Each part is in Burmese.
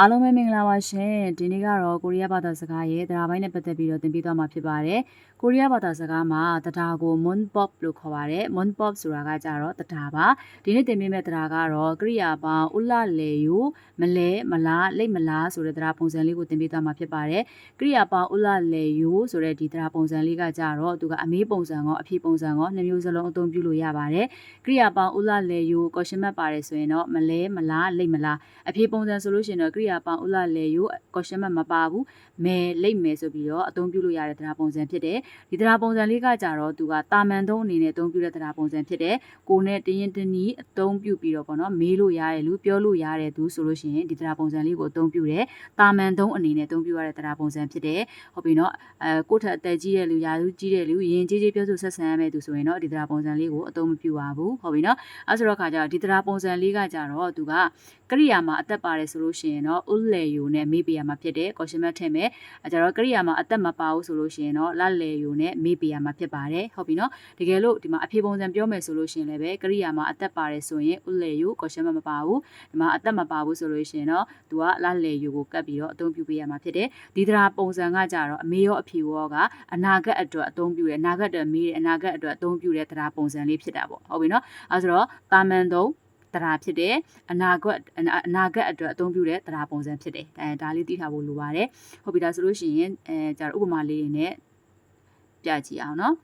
အားလုံးပဲမင်္ဂလာပါရှင်ဒီနေ့ကတော့ကိုရီးယားဘာသာစကားရဲ့တရားပိုင်းနဲ့ပတ်သက်ပြီးတော့သင်ပေးသွားမှာဖြစ်ပါတယ်ကိုရီးယားဘာသာစကားမှာတရားကို mon pop လို့ခေါ်ပါတယ် mon pop ဆိုတာကကြတော့တရားပါဒီနေ့သင်ပေးမယ့်တရားကတော့ကရိယာပေါင်းဥလလေယူမလဲမလားလိတ်မလားဆိုတဲ့တရားပုံစံလေးကိုသင်ပေးသွားမှာဖြစ်ပါတယ်ကရိယာပေါင်းဥလလေယူဆိုတဲ့ဒီတရားပုံစံလေးကကြတော့သူကအမေးပုံစံရောအဖြေပုံစံရောနှစ်မျိုးစလုံးအသုံးပြုလို့ရပါတယ်ကရိယာပေါင်းဥလလေယူ question mark ပါတယ်ဆိုရင်တော့မလဲမလားလိတ်မလားအဖြေပုံစံဆိုလို့ရှိရင်တော့ကရိယာပေါင်းဥလလေယူ question mark မပါဘူးမဲလိတ်မဲဆိုပြီးတော့အသုံးပြုလို့ရတဲ့တရားပုံစံဖြစ်တယ်ဒီတရားပုံစံလေးကကြတော့သူကတာမန်သုံးအနေနဲ့အသုံးပြုတဲ့တရားပုံစံဖြစ်တယ်ကိုနဲ့တရင်တနည်းအသုံးပြုပြီးတော့ပေါ့နော်မေးလို့ရတယ်လူပြောလို့ရတယ်သူဆိုလို့ရှိရင်ဒီတရားပုံစံလေးကိုအသုံးပြုတယ်တာမန်သုံးအနေနဲ့အသုံးပြုရတဲ့တရားပုံစံဖြစ်တယ်ဟုတ်ပြီနော်အဲကိုထက်အသက်ကြီးတဲ့လူရာသူကြီးတဲ့လူရင်ကြီးကြီးပြောဆိုဆက်ဆံရမယ့်သူဆိုရင်တော့ဒီတရားပုံစံလေးကိုအသုံးမပြုပါဘူးဟုတ်ပြီနော်အဲဆိုတော့ခါကျတော့ဒီတရားပုံစံလေးကကြတော့သူကကရိယာမှာအသက်ပါတယ်ဆိုလို့ရှိရင်တော့ဥလေယူနဲ့မေးပြရမှာဖြစ်တယ်ကော်ရှင်မတ်ထည့်မယ်အဲကြတော့ကရိယာမှာအသက်မပါဘူးဆိုလို့ရှိရင်တော့လလေယူနဲ့မေးပြရမှာဖြစ်ပါတယ်ဟုတ်ပြီနော်တကယ်လို့ဒီမှာအဖြေပုံစံပြောမယ်ဆိုလို့ရှိရင်လည်းပဲကရိယာမှာအသက်ပါတယ်ဆိုရင်ဥလေယူကော်ရှင်မတ်မပါဘူးဒီမှာအသက်မပါဘူးဆိုလို့ရှိရင်တော့သူကလလေယူကိုကပ်ပြီးတော့အသုံးပြုပေးရမှာဖြစ်တယ်ဒီတရားပုံစံကကြတော့အမေရောအဖြေရောကအနာဂတ်အတွက်အသုံးပြုတယ်အနာဂတ်အတွက်မေးတယ်အနာဂတ်အတွက်အသုံးပြုတဲ့တရားပုံစံလေးဖြစ်တာပေါ့ဟုတ်ပြီနော်အဲဆိုတော့တာမန်သုံး တရားဖြစ်တယ်အနာဂတ်အနာဂတ်အတွက်အသုံးပြုတဲ့တရားပုံစံဖြစ်တယ်အဲဒါလေးသိထားဖို့လိုပါတယ်ဟုတ်ပြီဒါဆိုလို့ရှိရင်အဲကြတော့ဥပမာလေးတွေနဲ့ပြကြည့်အောင်နော်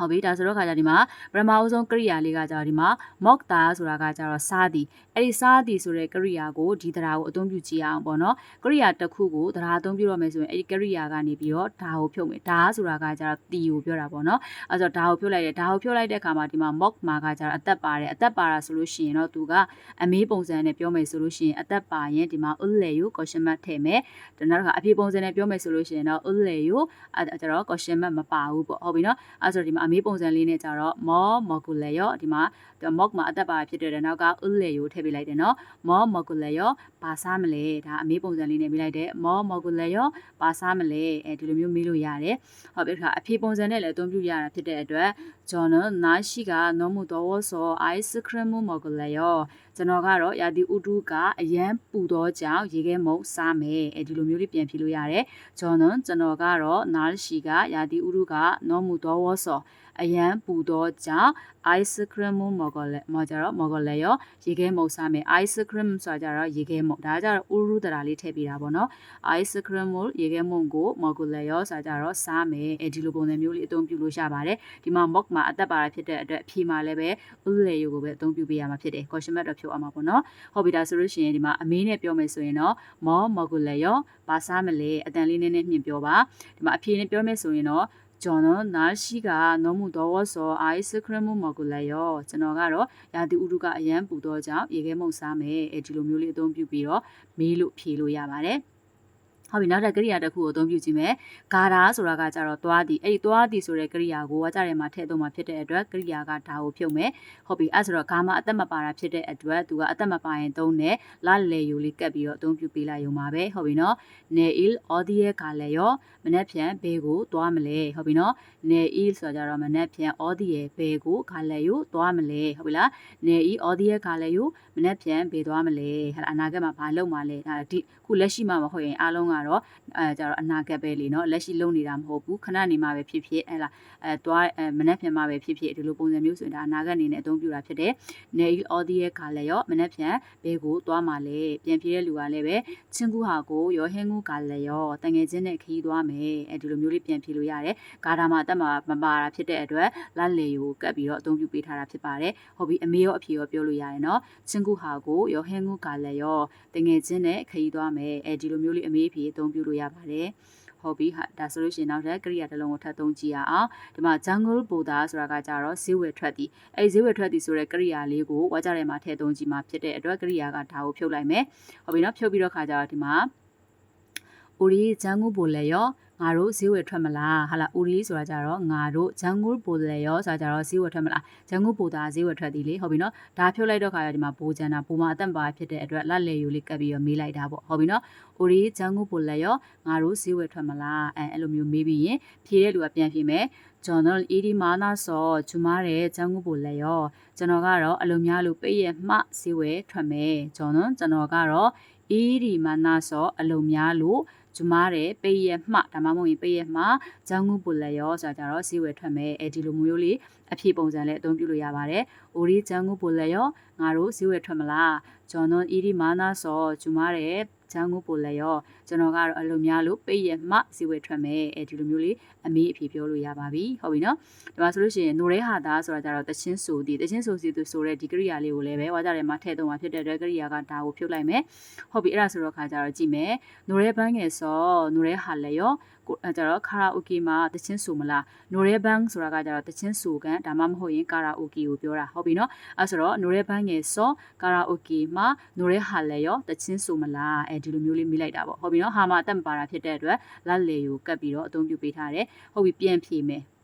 ဟုတ်ပြီဒါဆိုတော့ခါကြဒီမှာပထမအဆုံးကရိယာလေးကကြတော့ဒီမှာ mock တာဆိုတာကကြတော့စားသည်အဲ့ဒီစားသည်ဆိုတဲ့ကရိယာကိုဒီတရားကိုအသုံးပြုကြည့်အောင်ပေါ့နော်ကရိယာတစ်ခုကိုတရားအသုံးပြုတော့မယ်ဆိုရင်အဲ့ဒီကရိယာကနေပြီးတော့ဒါကိုဖြုတ်မယ်ဒါဆိုတာကကြတော့တီကိုပြောတာပေါ့နော်အဲ့ဆိုဒါကိုဖြုတ်လိုက်တယ်ဒါကိုဖြုတ်လိုက်တဲ့အခါမှာဒီမှာ mock မှာကကြတော့အသက်ပါတယ်အသက်ပါတာဆိုလို့ရှိရင်တော့သူကအမေးပုံစံနဲ့ပြောမယ်ဆိုလို့ရှိရင်အသက်ပါရင်ဒီမှာ ulle ကို question mark ထည့်မယ်ဒါနောက်တစ်ခါအဖြေပုံစံနဲ့ပြောမယ်ဆိုလို့ရှိရင်တော့ ulle ကိုအဲ့ကျတော့ question mark မပါဘူးပေါ့ဟုတ်ပြီနော်အဲ့ဆိုဒီမှာအမေးပုံစံလေးနဲ့ကြတော့ mo mogule ရောဒီမှာ mock မှာအသက်ပါဖြစ်တဲ့နောက်က ulle ကိုထည့်ပေးလိုက်တယ်နော် mo mogule ရောဘာစားမလဲဒါအမေးပုံစံလေးနဲ့မေးလိုက်တယ် mo mogule ရောဘာစားမလဲအဲဒီလိုမျိုးမေးလို့ရတယ်ဟုတ်ပြီခါအဖြေပုံစံနဲ့လည်းအသုံးပြုရတာဖြစ်တဲ့အတွက်ကျွန်တော်နားရှိကနော်မှုတော်ဆော ice cream mogule ရော ကျွန်တော်ကတော့ရာသီဥတုကအရန်ပူတော့ကြောင့်ရေခဲမုတ်စားမယ်အဲဒီလိုမျိုးလေးပြန်ဖြေလို့ရတယ်ကျွန်တော်ကျွန်တော်ကတော့နားရှိကရာသီဥတုကနော်မှုတော်ဆော အရန်ပူတော့ကြောင့် ice cream မော်ဂလဲမော်ကြတော့မော်ဂလဲရောရေခဲမုတ်စားမယ် ice cream ဆိုတာကြတော့ရေခဲမုတ်ဒါကြတော့ဥရုတရာလေးထည့်ပေးတာပေါ့နော် ice cream ကိုရေခဲမုတ်ကိုမော်ဂလဲရောဆိုတာကြတော့စားမယ်အဲဒီလိုပုံစံမျိုးလေးအသုံးပြုလို့ရပါတယ်ဒီမှာ mock မှာအသက်ပါတာဖြစ်တဲ့အတွက်အဖြေမှာလည်းပဲဥလေယိုကိုပဲအသုံးပြုပေးရမှာဖြစ်တယ် question mark တော့ဖြုတ်အောင်ပါပေါ့နော်ဟုတ်ပြီဒါဆိုလို့ရှိရင်ဒီမှာအမေးနဲ့ပြောမယ်ဆိုရင်တော့မော်မော်ဂလဲရောဘာစားမလဲအတန်လေးနည်းနည်းမြင့်ပြောပါဒီမှာအဖြေနဲ့ပြောမယ်ဆိုရင်တော့ ကျွန်တော်날씨가 너무 더워서 아이스크림을 먹을래요ကျွန်တော်ကတော့ရာသီဥတုကအရန်ပူတော့ကြောင့်ရေခဲမုတ်စားမယ်အဲဒီလိုမျိုးလေးအသုံးပြုပြီးတော့မေးလို့ဖြေလို့ရပါတယ် ဟုတ်ပြီနောက်တစ်ကရိယာတစ်ခုကိုအသုံးပြုကြည့်မယ်ဂါရာဆိုတာကကြတော့သွားသည်အဲ့ဒီသွားသည်ဆိုတဲ့ကရိယာကိုကကြတယ်မှာထည့်သုံးမှာဖြစ်တဲ့အတွက်ကရိယာကဒါကိုဖြုတ်မယ်ဟုတ်ပြီအဲ့ဆိုတော့ဂါမှာအသက်မပါတာဖြစ်တဲ့အတွက်သူကအသက်မပါရင်သုံးတယ်လာလေယူလေးကပ်ပြီးတော့အသုံးပြုပေးလိုက်ရုံပါပဲဟုတ်ပြီနော် neil audio ကလည်းရောမနှက်ဖြန်ဘေးကိုသွားမလဲဟုတ်ပြီနော် neil ဆိုကြတော့မနှက်ဖြန် audio ဘေးကိုကလည်းယူသွားမလဲဟုတ်ပြီလား neil audio ကလည်းယူမနှက်ဖြန်ဘေးသွားမလဲဟာအနာဂတ်မှာဘာလုပ်မှာလဲဒါဒီခုလက်ရှိမှာမဟုတ်ရင်အားလုံးကတော့အဲကြတော့အနာဂတ်ပဲလေနော်လက်ရှိလုပ်နေတာမဟုတ်ဘူးခဏနေမှာပဲဖြစ်ဖြစ်အဲလားအဲသွားအဲမနှက်ဖြန်မှာပဲဖြစ်ဖြစ်ဒီလိုပုံစံမျိုးဆိုရင်ဒါအနာဂတ်အနေနဲ့အသုံးပြုတာဖြစ်တယ်။ neil audio ကလည်းရောမနှက်ဖြန်ဘေးကိုသွားမှာလဲပြန်ပြေးတဲ့လူကလည်းပဲချင်းကူဟာကိုရောဟင်းကူကလည်းရောတငယ်ချင်းနဲ့ခီးသွားမယ်အဲဒီလိုမျိုးလေးပြန်ပြေးလို့ရတယ်။ဂါထာမှာအသက်မှာမပါတာဖြစ်တဲ့အတွက်လက်လေကိုကပ်ပြီးတော့အသုံးပြုပေးထားတာဖြစ်ပါတယ်။ဟုတ်ပြီအမေရောအဖေရောပြောလို့ရတယ်နော်။ချင်းကူဟာကိုရောဟင်းကူကလည်းရောတငယ်ချင်းနဲ့ခီးသွားမယ်အဲဒီလိုမျိုးလေးအမေအဖေအသုံးပြုလို့ရပါတယ်။ hobby ဟာဒါဆိုလို့ရှိရင်နောက်ထပ်ကရိယာတစ်လုံးကိုထပ်သုံးကြည့်ရအောင်ဒီမှာ jungle boda ဆိုတာကကြတော့ဈေးဝယ်ထွက်သည်အဲဈေးဝယ်ထွက်သည်ဆိုတဲ့ကရိယာလေးကိုဝါကြထဲမှာထည့်သုံးကြည့်မှာဖြစ်တဲ့အတွက်ကရိယာကဒါကိုဖြုတ်လိုက်မယ် hobby เนาะဖြုတ်ပြီးတော့ခါကြတော့ဒီမှာ ori jungle bo လဲရော ငါတို့ဈေးဝယ်ထွက်မလားဟာလာဦးလေးဆိုတာကြတော့ငါတို့ဂျန်ဂူပိုလေရောဆိုတာကြတော့ဈေးဝယ်ထွက်မလားဂျန်ဂူပိုသားဈေးဝယ်ထွက်သည်လေဟုတ်ပြီနော်ဒါဖြုတ်လိုက်တော့ခါရဒီမှာဘိုးဂျန်နာပိုမအတန်ပါဖြစ်တဲ့အတွက်လက်လေယူလေးကပ်ပြီးတော့မေးလိုက်တာပေါ့ဟုတ်ပြီနော်ဦးလေးဂျန်ဂူပိုလေရောငါတို့ဈေးဝယ်ထွက်မလားအဲအဲ့လိုမျိုးမေးပြီးရင်ဖြေတဲ့လူကပြန်ဖြေမယ်ကျွန်တော်အီဒီမာနာဆောကျမတဲ့ចောင်းကူပိုလက်ရောကျွန်တော်ကတော့အလိုများလိုပိတ်ရမှဈေးဝယ်ထွက်မယ်ကျွန်တော်ကျွန်တော်ကတော့အီဒီမာနာဆောအလိုများလို ကျမတဲ့ပိတ်ရက်မှဒါမှမဟုတ်ရင်ပိတ်ရက်မှဂျောင်းကူပူလက်ရောဆိုတာကြတော့ဈေးဝယ်ထွက်မယ်အဲဒီလိုမျိုးလေးအဖြေပုံစံနဲ့အသုံးပြုလို့ရပါတယ်။အိုရီဂျောင်းကူပူလက်ရောငါတို့ဈေးဝယ်ထွက်မလား။ကျွန်တော်အီဒီမာနာဆောကျမတဲ့ဂျောင်းကူပူလက်ရော ကျွန်တော်ကတော့အလိုများလို့ပိတ်ရက်မှဈေးဝယ်ထွက်မယ်အဲဒီလိုမျိုးလေးအမေးအဖြေပြောလို့ရပါပြီ။ဟုတ်ပြီနော်။ဒီမှာဆိုလို့ရှိရင်နိုရဲဟာသားဆိုတာကြတော့တချင်းဆိုဒီတချင်းဆိုစီသူဆိုတဲ့ဒီကရိယာလေးကိုလည်းပဲဝါကြတယ်မှာထည့်သုံးမှာဖြစ်တဲ့အတွက်ကရိယာကဒါကိုဖြုတ်လိုက်မယ်။ဟုတ်ပြီအဲ့ဒါဆိုတော့ခါကြတော့ကြည့်မယ်။နိုရဲဘန်းငယ်ဆောနိုရဲဟာလည်းရောကိုအဲကြတော့ကာရာအိုကေမှာတချင်းဆိုမလားနိုရဲဘန်းဆိုတာကကြတော့တချင်းဆိုကန်ဒါမှမဟုတ်ရင်ကာရာအိုကေကိုပြောတာဟုတ်ပြီနော်အဲဆိုတော့နိုရဲဘန်းငယ်ဆောကာရာအိုကေမှာနိုရဲဟာလည်းရောတချင်းဆိုမလားအဲဒီလိုမျိုးလေးမိလိုက်တာပေါ့ဟုတ်ပြီရောဟာမအသက်မပါတာဖြစ်တဲ့အတွက်လက်လေကိုကတ်ပြီးတော့အသုံးပြုပေးထားတယ်။ဟုတ်ပြီပြန်ဖြေမယ်။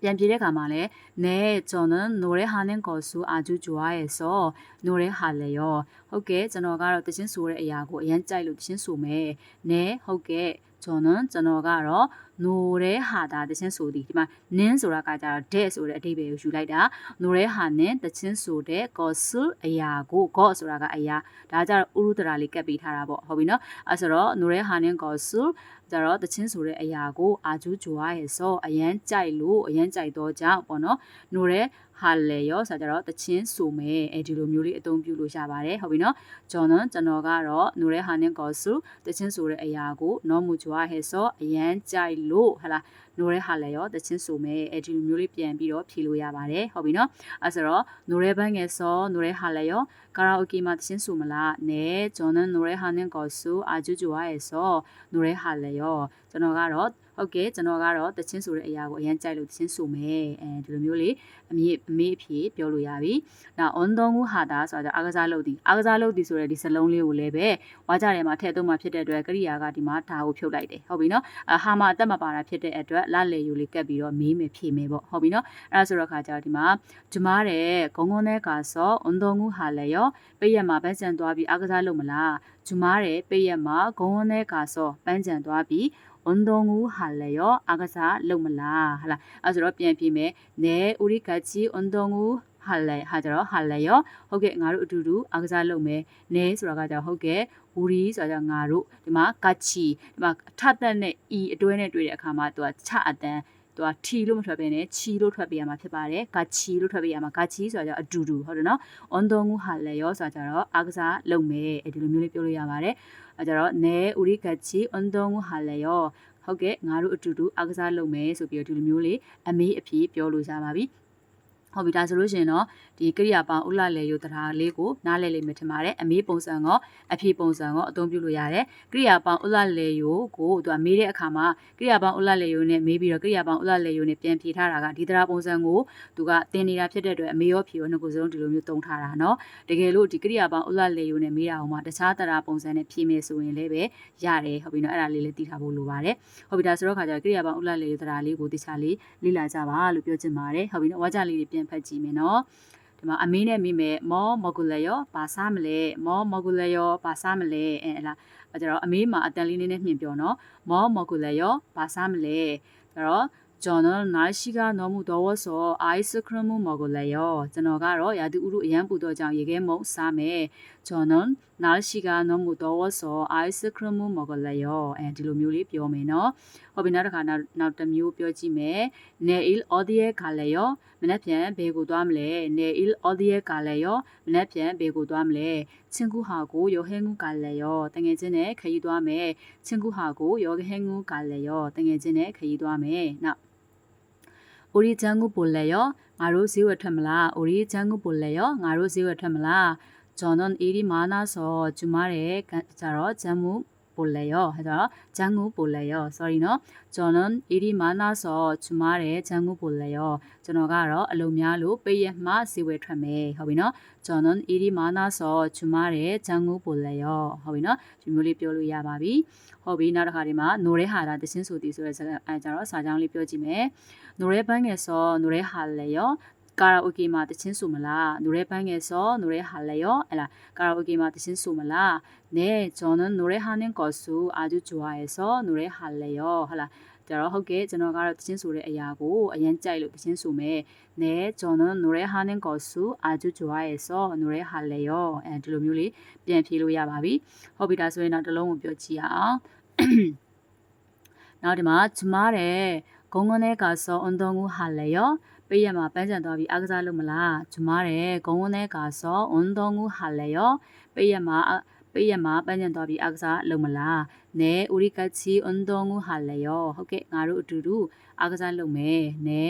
ပြန်ပြေတဲ့ခါမှာလည်းနဲကျွန်တော်နိုရဲဟာနင်းကိုဆူအာကျူကြွားရဲ့ဆိုနိုရဲဟာလေရောဟုတ်ကဲ့ကျွန်တော်ကတော့တခြင်းဆိုတဲ့အရာကိုအရင်ကြိုက်လို့တခြင်းဆိုမယ်နဲဟုတ်ကဲ့ ကျွန်တော်ကျွန်တော်ကတော့노래ဟာတာတချင်းဆိုသည်ဒီမှာနင်းဆိုတာကကြတော့ de ဆိုတဲ့အဓိပ္ပာယ်ကိုယူလိုက်တာ노래ဟာနင်းတချင်းဆိုတဲ့ gosul အရာကို go ဆိုတာကအရာဒါကြတော့ဥရုတရာလေးကပ်ပေးထားတာပေါ့ဟုတ်ပြီနော်အဲဆိုတော့노래ဟာနင်း gosul ကြတော့တချင်းဆိုတဲ့အရာကိုအာကျူးဂျွာရဲ့စောအရန်ကြိုက်လို့အရန်ကြိုက်တော့ကြောင့်ပေါ့နော်노래 ဟာလေရောဆိုကြတော့တချင်းဆိုမယ်အဲဒီလိုမျိုးလေးအသုံးပြုလို့ရပါတယ်ဟုတ်ပြီနော်ကျွန်တော်ကျွန်တော်ကတော့노래ဟာနင်းကောစုတချင်းဆိုတဲ့အရာကိုနော်မူဂျွာဟဲစောအရန်ကြိုက်လို့ဟလာနိုရဲဟာလည်းရောတချင်းဆိုမယ်အဲဒီလိုမျိုးလေးပြန်ပြီးတော့ဖြေလို့ရပါတယ်ဟုတ်ပြီနော်အဲဆိုတော့နိုရဲဘန်းငယ်စောနိုရဲဟာလည်းရောကာရာအိုကေမှာတချင်းဆိုမလားနဲကျွန်တော်နိုရဲဟာနင်းကောစုအာဂျူဂျွာရဲ့စောနိုရဲဟာလည်းရောကျွန်တော်ကတော့ဟုတ်ကဲ့ကျွန်တော်ကတော့တချင်းဆိုတဲ့အရာကိုအရင်ကြိုက်လို့တချင်းဆိုမယ်အဲဒီလိုမျိုးလေးအမေအမေအဖြေပြောလို့ရပြီ။နောက် on သုံးခုဟာတာဆိုတာအာကစားလုပ်သည်အာကစားလုပ်သည်ဆိုတဲ့ဒီစလုံးလေးကိုလည်းပဲဝါကြထဲမှာထည့်သုံးမှဖြစ်တဲ့အတွက်ကရိယာကဒီမှာဒါကိုဖြုတ်လိုက်တယ်ဟုတ်ပြီနော်။အဟာမှာအသက်မပါတာဖြစ်တဲ့အတွက်အတွက်လလေယူလေးကတ်ပြီးတော့မေးမယ်ဖြေမယ်ပေါ့ဟုတ်ပြီနော်အဲ့ဒါဆိုတော့ခါကြတော့ဒီမှာကျမတဲ့ဂုံဂုံတဲ့ကာဆော့အွန်တော်ငူဟာလေရောပိတ်ရက်မှာဗန်းချန်သွားပြီးအားကစားလို့မလားကျမတဲ့ပိတ်ရက်မှာဂုံဂုံတဲ့ကာဆော့ဗန်းချန်သွားပြီးဝန်တုံကူဟာလေရောအားကစားလုံမလားဟလာအဲဆိုတော့ပြန်ပြမယ်နဲဥရိကချီဝန်တုံကူ ဟာလဲဟာကြတော့ဟာလဲရောဟုတ်ကဲ့ငါတို့အတူတူအားကစားလုပ်မယ်နဲဆိုတာကကြတော့ဟုတ်ကဲ့ဝူရီဆိုတာကြငါတို့ဒီမှာကချီဒီမှာထသက်နဲ့ e အတွဲနဲ့တွေ့တဲ့အခါမှာသူကချအတန်းသူကထီလို့မထွက်ဘဲနဲ့ချီလို့ထွက်ပေးရမှာဖြစ်ပါတယ်။ဂါချီလို့ထွက်ပေးရမှာဂါချီဆိုတာကြောင့်အတူတူဟုတ်တယ်နော်။အွန်ဒုံငူဟာလဲရောဆိုတာကြတော့အာကစားလုပ်မယ်အဲဒီလိုမျိုးလေးပြောလို့ရပါတယ်။အဲကြတော့နဲဥရိဂါချီအွန်ဒုံငူဟာလဲရောဟုတ်ကဲ့ငါတို့အတူတူအာကစားလုပ်မယ်ဆိုပြီးတော့ဒီလိုမျိုးလေးအမေးအဖြေပြောလို့ရပါပြီ။ ဟုတ်ပြီဒါဆိုလို့ရှိရင်တော့ဒီကရိယာပေါင်းဥလလေယုတရားလေးကိုနားလည်လိမ့်မယ်ထင်ပါတယ်အမေးပုံစံကောအဖြေပုံစံကောအသုံးပြုလို့ရတယ်ကရိယာပေါင်းဥလလေယုကိုသူကမေးတဲ့အခါမှာကရိယာပေါင်းဥလလေယုနဲ့မေးပြီးတော့ကရိယာပေါင်းဥလလေယုနဲ့ပြန်ဖြေထားတာကဒီတရားပုံစံကိုသူကသင်နေတာဖြစ်တဲ့အတွက်အမေရောဖြေရောနှစ်ခုစလုံးဒီလိုမျိုးသုံးထားတာเนาะတကယ်လို့ဒီကရိယာပေါင်းဥလလေယုနဲ့မေးတာအောင်မှာတခြားတရားပုံစံနဲ့ဖြေမယ်ဆိုရင်လည်းပဲရတယ်ဟုတ်ပြီเนาะအဲ့ဒါလေးလည်းသိထားဖို့လိုပါတယ်ဟုတ်ပြီဒါဆိုတော့ခါကျတော့ကရိယာပေါင်းဥလလေယုတရားလေးကိုတခြားလေးလေ့လာကြပါလို့ပြောချင်ပါတယ်ဟုတ်ပြီเนาะဝါကြလေးတွေပြန် ဖတ်ကြည့်မယ်နော်ဒီမှာအမင်းနဲ့မိမယ်မောမော်ဂူလယောဘာစားမလဲမောမော်ဂူလယောဘာစားမလဲအဲလားအဲကျတော့အမေးမှာအတန်လေးနည်းနည်းမြင်ပြောနော်မောမော်ဂူလယောဘာစားမလဲကျတော့ 저는 날씨가 너무 더워서 아이스크림을 먹을래 요. 저너가로 야두우루 양부도장 얘기 못 삼에 저는 날씨가 너무 더워서 아이스크림을 먹을래 요. 에 디로뮤리 뼈메 노. 어비나르가 나나트뮤 뼈지메 내일 어디에 갈래 요? 맨날 배고 도암 래. 내일 어디에 갈래 요? 맨날 배고 도암 래. 친구하고 여행을 갈래 요. 땡에진에 가이 도암에 친구하고 여행을 갈래 요. 땡에진에 가이 도암에 나 အိုရီချန်ကိုပိုလဲရောငါတို့ဈေးဝယ်ထွက်မလားအိုရီချန်ကိုပိုလဲရောငါတို့ဈေးဝယ်ထွက်မလားဂျွန်နွန်အေရီမာနာဆိုကျမရဲ့ကြတော့ဂျမ်မူ 볼래요. 해서 장구 볼래요. sorry နော်ကျွန်တော် 일이 많아서 주말에 장구 볼래요. ကျွန်တော်ကတော့အလုပ်များလို့ပိတ်ရက်မှဈေးဝယ်ထွက်မယ်ဟုတ်ပြီနော်ကျွန်တော် 일이 많아서 주말에 장구 볼래요. ဟုတ်ပြီနော်ဒီမျိုးလေးပြောလို့ရပါပြီဟုတ်ပြီနောက်တစ်ခါဒီမှာ노래 하다တခြင်းဆိုသည်ဆိုတဲ့စကားအဲကြတော့စာကြောင်းလေးပြောကြည့်မယ်노래 방에서 노래 할래요? ကာရာအိုကေမှာတချင်းဆိုမလား노래 방에서 노래 할래요? 알라ကာရာအိုကေမှာတချင်းဆိုမလား네 저는 노래하는 것을 아주 좋아해서 노래할래요. 할라 ကြတော့ဟုတ်ကဲ့ကျွန်တော်ကတော့တချင်းဆိုတဲ့အရာကိုအရင်ကြိုက်လို့တချင်းဆိုမယ်네 저는 노래하는 것을 아주 좋아해서 노래할래요အဲဒီလိုမျိုးလေးပြန်ဖြေလို့ရပါပြီဟုတ်ပြီဒါဆိုရင်တော့တစ်လုံးကိုပြောကြည့်ရအောင်နောက်ဒီမှာကျမတဲ့ 공원에 가서 운동을 할래요? ပေးရမှာပန်းချန်သွားပြီးအားကစားလုပ်မလားကျမတဲ့ဂုံဝန်းတဲ့ကာစောအွန်တော်ငူဟာလေယောပေးရမှာပေးရမှာပန်းချန်သွားပြီးအားကစားလုပ်မလားနဲဥရိကချီအွန်တော်ငူဟာလေယောဟုတ်ကဲ့ငါတို့အတူတူအားကစားလုပ်မယ်နဲ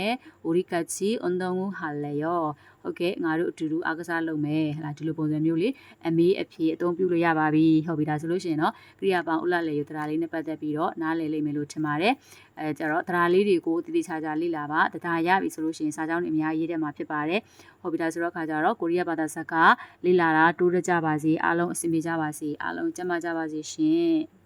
ဥရိကချီအွန်တော်ငူဟာလေယော ဟုတ်ကဲ့ငါတို့အတူတူအားကစားလုပ်မယ်ဟလာဒီလိုပုံစံမျိုးလေးအမေးအဖြေအသုံးပြုလို့ရပါပြီဟုတ်ပြီဒါဆိုလို့ရှိရင်တော့ကိရိယာပေါင်းဥလလေယူတရားလေးနဲ့ပတ်သက်ပြီးတော့နားလည်လိမ့်မယ်လို့ထင်ပါတယ်အဲကြတော့တရားလေးတွေကိုတည်တည်ချာချာလေ့လာပါတရားရပြီဆိုလို့ရှိရင်စာကြောင်းတွေအများကြီးရေးထဲမှာဖြစ်ပါတယ်ဟုတ်ပြီဒါဆိုတော့ခါကြတော့ကိုရီးယားဘာသာစကားလေ့လာတာတိုးရကြပါစေအားလုံးအဆင်ပြေကြပါစေအားလုံးကျန်းမာကြပါစေရှင်